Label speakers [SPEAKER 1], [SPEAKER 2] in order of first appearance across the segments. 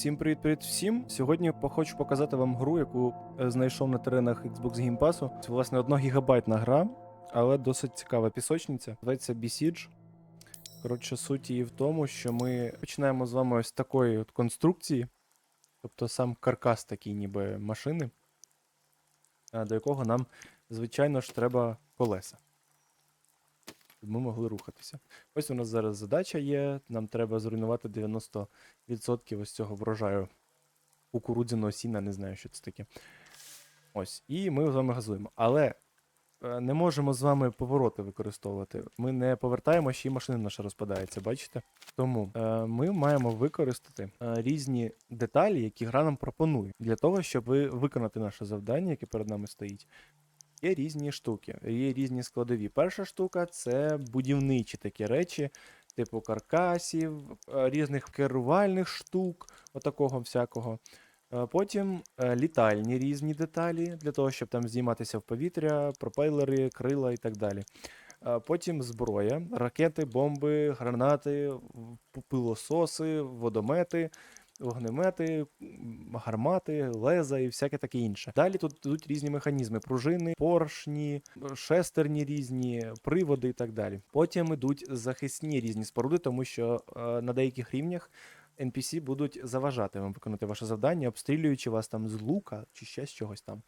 [SPEAKER 1] Всім привіт-привіт всім. Сьогодні хочу показати вам гру, яку е, знайшов на теренах Xbox Game Pass. Це власне 1 гігабайтна гра, але досить цікава пісочниця. Називається Besiege. Коротше, суть її в тому, що ми починаємо з вами ось такої от конструкції, тобто сам каркас такий, ніби машини, до якого нам, звичайно ж, треба колеса. Щоб ми могли рухатися. Ось у нас зараз задача є. Нам треба зруйнувати 90% ось цього врожаю кукурудзяного сіна, не знаю, що це таке. Ось. І ми з вами газуємо. Але е, не можемо з вами повороти використовувати. Ми не повертаємо, ще й машина наша розпадається, бачите? Тому е, ми маємо використати е, різні деталі, які гра нам пропонує, для того, щоб виконати наше завдання, яке перед нами стоїть. Є різні штуки, є різні складові. Перша штука це будівничі такі речі, типу каркасів, е, різних керувальних штук, отакого всякого. Е, Потім е, літальні різні деталі для того, щоб там здійматися в повітря, пропелери, крила і так далі. Потім зброя, ракети, бомби, гранати, пилососи, водомети, вогнемети, гармати, леза і всяке таке інше. Далі тут йдуть різні механізми: пружини, поршні, шестерні різні, приводи і так далі. Потім йдуть захисні різні споруди, тому що е, на деяких рівнях NPC будуть заважати вам виконати ваше завдання, обстрілюючи вас там з лука чи ще з чогось там.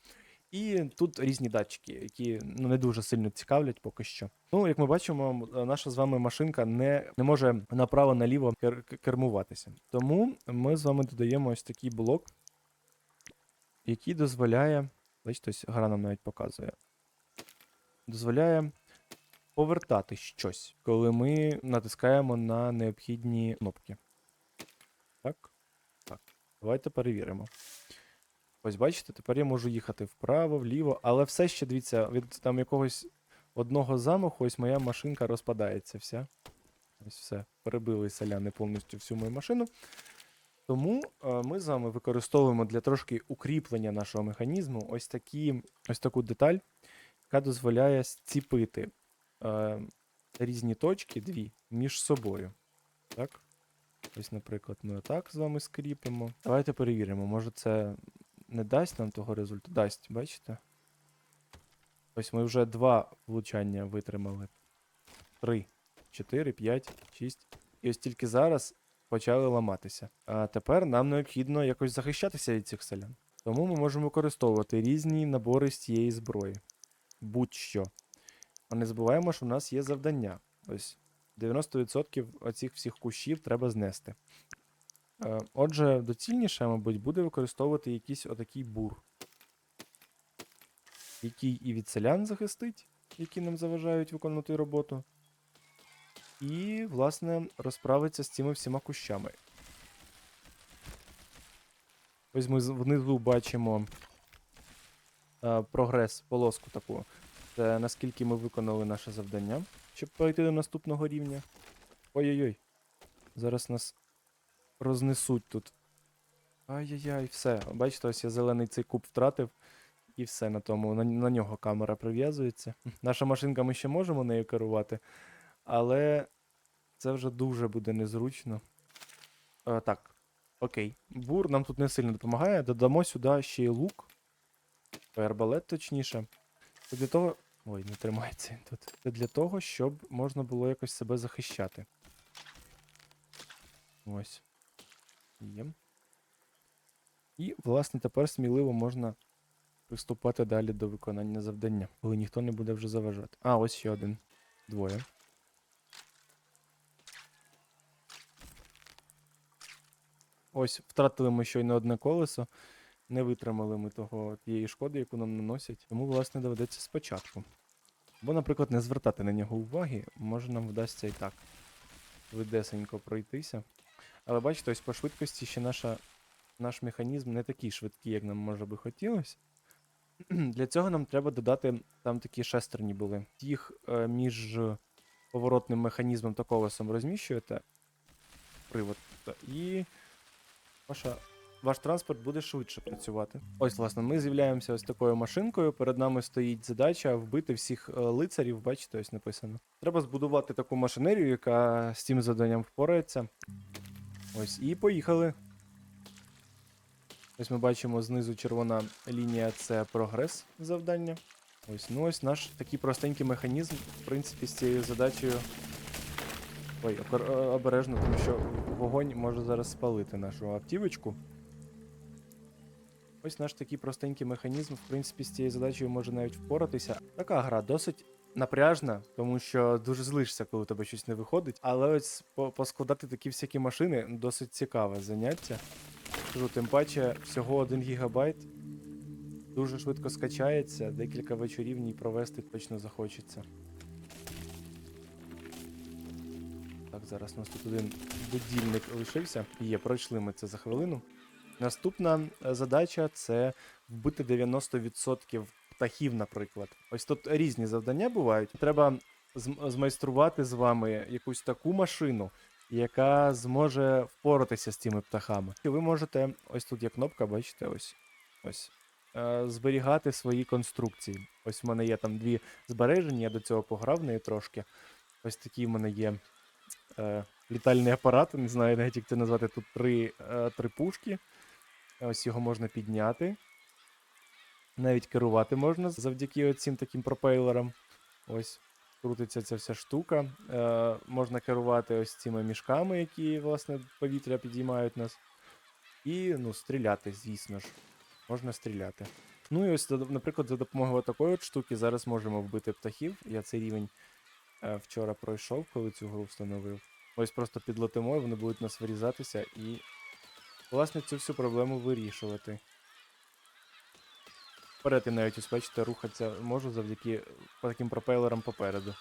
[SPEAKER 1] І тут різні датчики, які ну, не дуже сильно цікавлять поки що. Ну, як ми бачимо, наша з вами машинка не, не може направо-наліво кер- кермуватися. Тому ми з вами додаємо ось такий блок, який дозволяє. Бачите, ось гра нам навіть показує. Дозволяє повертати щось, коли ми натискаємо на необхідні кнопки. Так? Так. Давайте перевіримо. Ось бачите, тепер я можу їхати вправо, вліво, але все ще дивіться, від там якогось одного замаху, ось моя машинка розпадається вся. Ось все. Перебили селяни повністю всю мою машину. Тому е, ми з вами використовуємо для трошки укріплення нашого механізму ось, такі, ось таку деталь, яка дозволяє зціпити е, різні точки, дві, між собою. Так? Ось, наприклад, ми отак з вами скріпимо. Давайте перевіримо, може це не дасть нам того результату. Дасть, бачите? Ось ми вже два влучання витримали. Три, чотири, п'ять, шість. І ось тільки зараз почали ламатися. А тепер нам необхідно якось захищатися від цих селян. Тому ми можемо використовувати різні набори з цієї зброї. Будь-що. А не забуваємо, що в нас є завдання. Ось 90% оцих всіх кущів треба знести. Е, Отже, доцільніше, мабуть, буде використовувати якийсь отакий бур, який і від селян захистить, які нам заважають виконувати роботу, і, власне, розправиться з цими всіма кущами. Ось ми внизу бачимо е, прогрес, полоску таку. Це наскільки ми виконали наше завдання, щоб перейти до наступного рівня. Ой-ой-ой. Зараз нас рознесуть тут. Ай-яй-яй, все. Бачите, ось я зелений цей куб втратив. І все на тому. На, на нього камера прив'язується. Наша машинка ми ще можемо нею керувати, але це вже дуже буде незручно. Е, так, окей. Бур нам тут не сильно допомагає. Додамо сюди ще й лук. Арбалет, точніше. Це для того. Ой, не тримається тут. Це для того, щоб можна було якось себе захищати. Ось. Є. І, власне, тепер сміливо можна приступати далі до виконання завдання, коли ніхто не буде вже заважати. А, ось ще один. Двоє. Ось, втратили ми щойно одне колесо. Не витримали ми того тієї шкоди, яку нам наносять. Тому, власне, доведеться спочатку. Бо, наприклад, не звертати на нього уваги, може нам вдасться і так. Видесенько пройтися. Але бачите, ось по швидкості ще наша, наш механізм не такий швидкий, як нам може би хотілося. Для цього нам треба додати там такі шестерні були. Їх е, між поворотним механізмом та колесом розміщуєте. Привод. І ваша, ваш транспорт буде швидше працювати. Ось, власне, ми з'являємося ось такою машинкою. Перед нами стоїть задача вбити всіх е, лицарів, бачите, ось написано. Треба збудувати таку машинерію, яка з цим завданням впорається. Ось, і поїхали. Ось ми бачимо знизу червона лінія це прогрес завдання. Ось, ну ось наш такий простенький механізм, в принципі, з цією задачею. Ой, обережно, тому що вогонь може зараз спалити нашу автівочку. Ось наш такий простенький механізм, в принципі, з цією задачею може навіть впоратися. Така гра досить напряжна, тому що дуже злишся, коли у тебе щось не виходить. Але ось поскладати такі всякі машини досить цікаве заняття. Кажу, тим паче, всього 1 гігабайт. Дуже швидко скачається, декілька вечорів ній провести точно захочеться. Так, зараз у нас тут один будильник лишився. Є, пройшли ми це за хвилину. Наступна е, задача це вбити 90% птахів, наприклад. Ось тут різні завдання бувають. Треба змайструвати з вами якусь таку машину, яка зможе впоратися з цими птахами. І ви можете, ось тут є кнопка, бачите, ось. Ось. е, Зберігати свої конструкції. Ось в мене є там дві збережені, я до цього пограв неї трошки. Ось такі в мене є е, літальні апарати, не знаю навіть як це назвати. Тут три, е, три пушки. Ось його можна підняти. Навіть керувати можна завдяки цим таким пропейлерам. Ось крутиться ця вся штука. Е, можна керувати ось цими мішками, які, власне, повітря підіймають нас. І, ну, стріляти, звісно ж. Можна стріляти. Ну і ось, наприклад, за допомогою такої от штуки зараз можемо вбити птахів. Я цей рівень е, вчора пройшов, коли цю гру встановив. Ось просто підлетимо, і вони будуть нас вирізатися і, власне, цю всю проблему вирішувати. Вперед я навіть ось бачите, рухатися можу завдяки таким пропелерам попереду.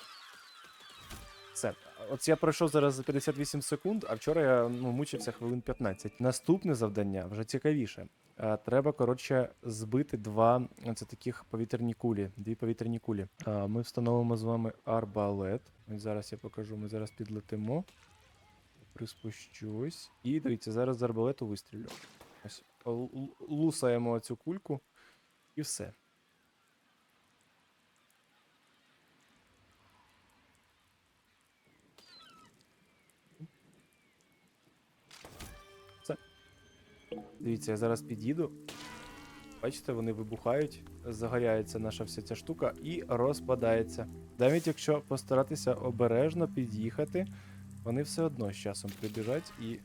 [SPEAKER 1] Все. От я пройшов зараз за 58 секунд, а вчора я ну, мучився хвилин 15. Наступне завдання вже цікавіше. Е, Треба, коротше, збити два це таких повітряні кулі. Дві повітряні кулі. Е, Ми встановимо з вами арбалет. Ось зараз я покажу, ми зараз підлетимо. Приспущусь. І дивіться, зараз з арбалету вистрілю. Ось. Лусаємо цю кульку. І все. Все. Дивіться, я зараз під'їду. Бачите, вони вибухають, загоряється наша вся ця штука і розпадається. Навіть якщо постаратися обережно під'їхати, вони все одно з часом прибіжать і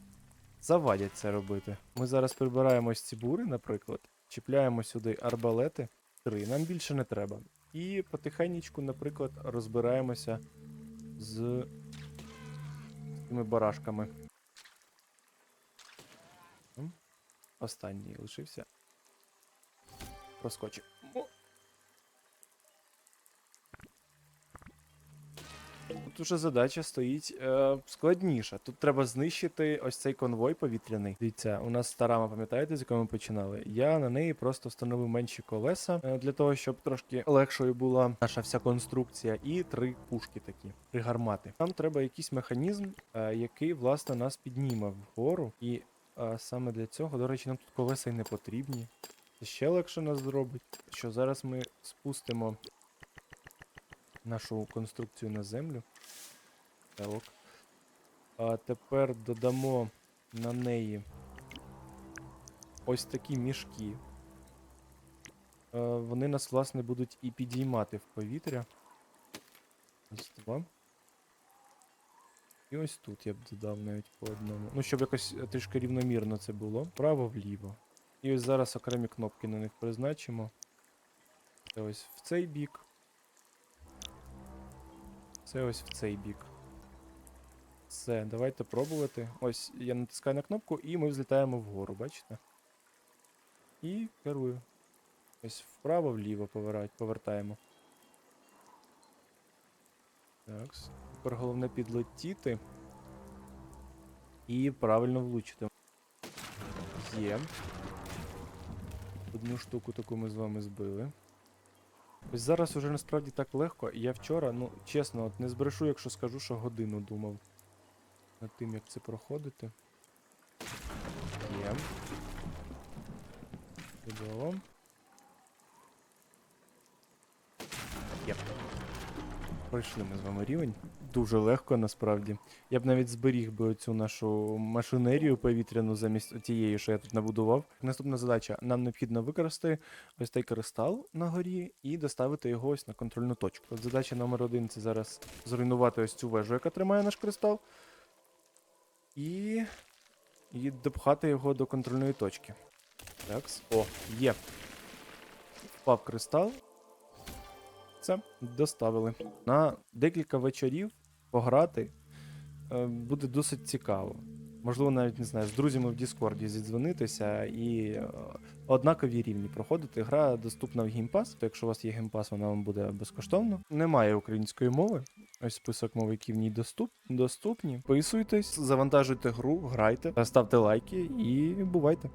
[SPEAKER 1] завадять це робити. Ми зараз прибираємо ці бури, наприклад, чіпляємо сюди арбалети. Три, нам більше не треба. І потихеньку, наприклад, розбираємося з цими барашками. Останній лишився. Проскочив. Тут уже задача стоїть е, складніша. Тут треба знищити ось цей конвой повітряний. Дивіться, у нас стара, ви пам'ятаєте, з якої ми починали? Я на неї просто встановив менші колеса е, для того, щоб трошки легшою була наша вся конструкція, і три пушки такі, три гармати. Нам треба якийсь механізм, е, який власне нас підніме вгору. І е, саме для цього, до речі, нам тут колеса й не потрібні. Це ще легше нас зробить. Що зараз ми спустимо нашу конструкцію на землю. Так. А тепер додамо на неї ось такі мішки. Е, Вони нас, власне, будуть і підіймати в повітря. Ось два. І ось тут я б додав навіть по одному. Ну, щоб якось трішки рівномірно це було. Вправо-вліво. І ось зараз окремі кнопки на них призначимо. Це ось в цей бік. Це ось в цей бік. Все, давайте пробувати. Ось я натискаю на кнопку і ми взлітаємо вгору, бачите? І керую. Ось вправо-вліво повертаємо. Так. Тепер головне підлетіти. І правильно влучити. Є. Одну штуку таку ми з вами збили. Ось зараз уже насправді так легко. і Я вчора, ну, чесно, от не збрешу, якщо скажу, що годину думав над тим, як це проходити. Є. Чудово. Є. Пройшли ми з вами рівень. Дуже легко насправді. Я б навіть зберіг би оцю нашу машинерію повітряну замість тієї, що я тут набудував. Наступна задача: нам необхідно використати ось цей кристал на горі і доставити його ось на контрольну точку. От задача номер один це зараз зруйнувати ось цю вежу, яка тримає наш кристал. І. І допхати його до контрольної точки. Такс. О, є. Впав кристал. Це доставили. На декілька вечорів пограти е, буде досить цікаво. Можливо, навіть не знаю, з друзями в Діскорді зідзвонитися і е, однакові рівні проходити. Гра доступна в геймпас, то якщо у вас є геймпас, вона вам буде безкоштовно. Немає української мови. Ось список мов, які в ній доступ, доступні. Поїсуйтесь, завантажуйте гру, грайте, ставте лайки і бувайте.